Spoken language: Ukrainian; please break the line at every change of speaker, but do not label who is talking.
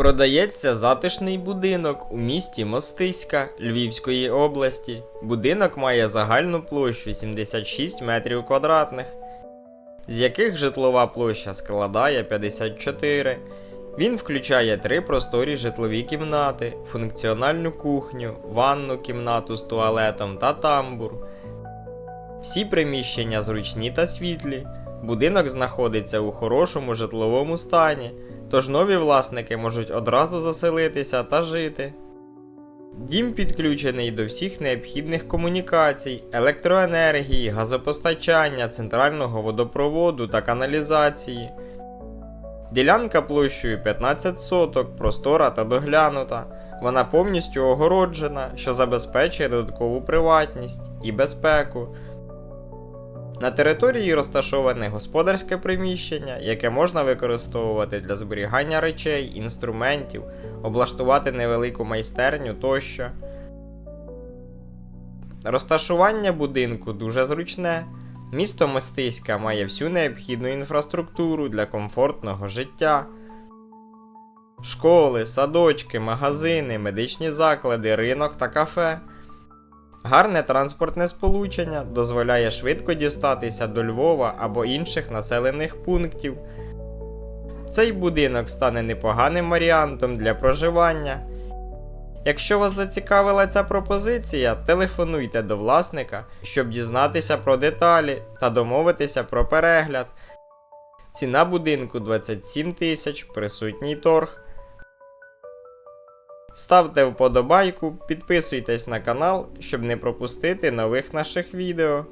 Продається затишний будинок у місті Мостиська Львівської області. Будинок має загальну площу 76 метрів квадратних, з яких житлова площа складає 54. Він включає три просторі житлові кімнати, функціональну кухню, ванну кімнату з туалетом та тамбур. Всі приміщення зручні та світлі. Будинок знаходиться у хорошому житловому стані, тож нові власники можуть одразу заселитися та жити. Дім підключений до всіх необхідних комунікацій, електроенергії, газопостачання, центрального водопроводу та каналізації. Ділянка площею 15 соток, простора та доглянута. Вона повністю огороджена, що забезпечує додаткову приватність і безпеку. На території розташоване господарське приміщення, яке можна використовувати для зберігання речей, інструментів, облаштувати невелику майстерню тощо. Розташування будинку дуже зручне. Місто Мостиська має всю необхідну інфраструктуру для комфортного життя. Школи, садочки, магазини, медичні заклади, ринок та кафе. Гарне транспортне сполучення дозволяє швидко дістатися до Львова або інших населених пунктів. Цей будинок стане непоганим варіантом для проживання. Якщо вас зацікавила ця пропозиція, телефонуйте до власника, щоб дізнатися про деталі та домовитися про перегляд. Ціна будинку 27 тисяч, присутній торг. Ставте вподобайку, підписуйтесь на канал, щоб не пропустити нових наших відео.